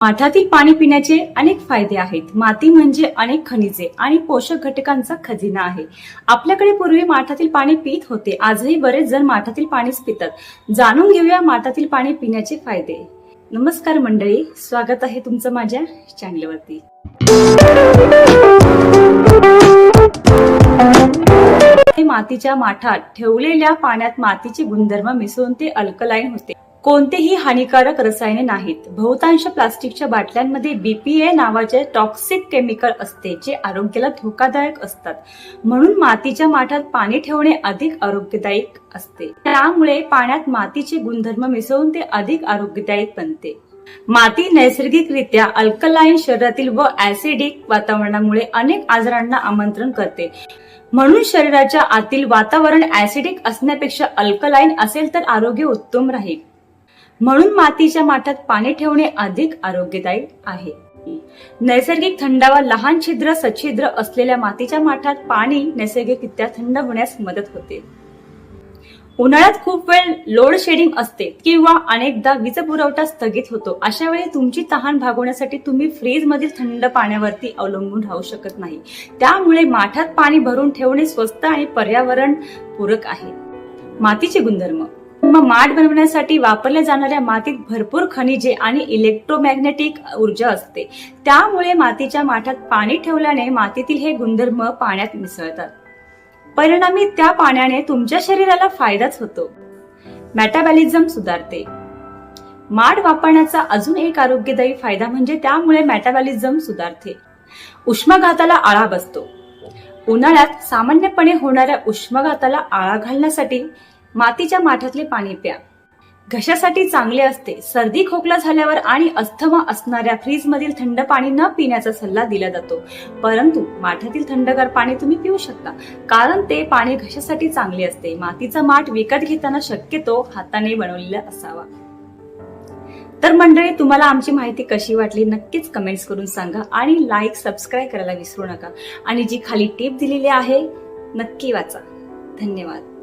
माठातील पाणी पिण्याचे अनेक फायदे आहेत. माती म्हणजे अनेक खनिजे आणि पोषक घटकांचा खजिना आहे. आपल्याकडे पूर्वी माठातील पाणी पित होते. आजही बरेच जण माठातील पाणीच पितात. जाणून घेऊया माठातील पाणी पिण्याचे फायदे. नमस्कार मंडळी. स्वागत आहे तुमचं माझ्या चॅनलवरती. मातीच्या माठात ठेवलेल्या पाण्यात मातीचे गुणधर्म मिसळून ते अल्कलाईन होते. कोणतेही हानिकारक रसायने नाहीत. बहुतांश प्लास्टिकच्या बाटल्यांमध्ये बीपीए नावाचे टॉक्सिक केमिकल असते जे आरोग्याला धोकादायक असतात. म्हणून मातीच्या माठात पाणी ठेवणे अधिक आरोग्यदायक असते. त्यामुळे पाण्यात मातीचे गुणधर्म मिसळून ते अधिक आरोग्यदायक बनते. माती नैसर्गिकरित्या अल्कलाईन शरीरातील व ऍसिडिक वातावरणामुळे अनेक आजारांना आमंत्रण करते. म्हणून शरीराच्या आतील वातावरण ऍसिडिक असण्यापेक्षा अल्कलाईन असेल तर आरोग्य उत्तम राहील. म्हणून मातीच्या माठात पाणी ठेवणे अधिक आरोग्यदायी आहे. नैसर्गिक थंडावा लहान छिद्र सछिद्र असलेल्या मातीच्या माठात पाणी नैसर्गिकरित्या थंड होण्यास मदत होते. उन्हाळ्यात खूप वेळ लोड शेडिंग असते किंवा अनेकदा वीज पुरवठा स्थगित होतो. अशा वेळी तुमची तहान भागवण्यासाठी तुम्ही फ्रीज मधील थंड पाण्यावरती अवलंबून राहू शकत नाही. त्यामुळे माठात पाणी भरून ठेवणे स्वस्त आणि पर्यावरण पूरक आहे. मातीचे गुणधर्म मग माठ बनवण्यासाठी वापरल्या जाणाऱ्या मातीत भरपूर खनिजे आणि इलेक्ट्रोमॅग्नेटिक ऊर्जा असते. त्यामुळे मातीच्या माठात पाणी ठेवल्याने मातीतील हे गुणधर्म पाण्यात मिसळतात. परिणामी त्या पाण्याने तुमच्या शरीराला फायदाच होतो. मॅटाबॅलिझम सुधारते. माठ वापरण्याचा अजून एक आरोग्यदायी फायदा म्हणजे त्यामुळे मॅटाबॅलिझम सुधारते. उष्माघाताला आळा बसतो. उन्हाळ्यात सामान्यपणे होणाऱ्या उष्माघाताला आळा घालण्यासाठी मातीच्या माठातले पाणी प्या. घशासाठी चांगले असते. सर्दी खोकला झाल्यावर आणि अस्थमा असणाऱ्या फ्रीज मधील थंड पाणी न पिण्याचा सल्ला दिला जातो. परंतु माठातील थंडगार पाणी तुम्ही पिऊ शकता. कारण ते पाणी घशासाठी चांगले असते. मातीचा माठ विकत घेताना शक्यतो हाताने बनवलेला असावा. तर मंडळी तुम्हाला आमची माहिती कशी वाटली नक्कीच कमेंट्स करून सांगा आणि लाईक सबस्क्राईब करायला विसरू नका. आणि जी खाली टिप दिलेली आहे नक्की वाचा. धन्यवाद.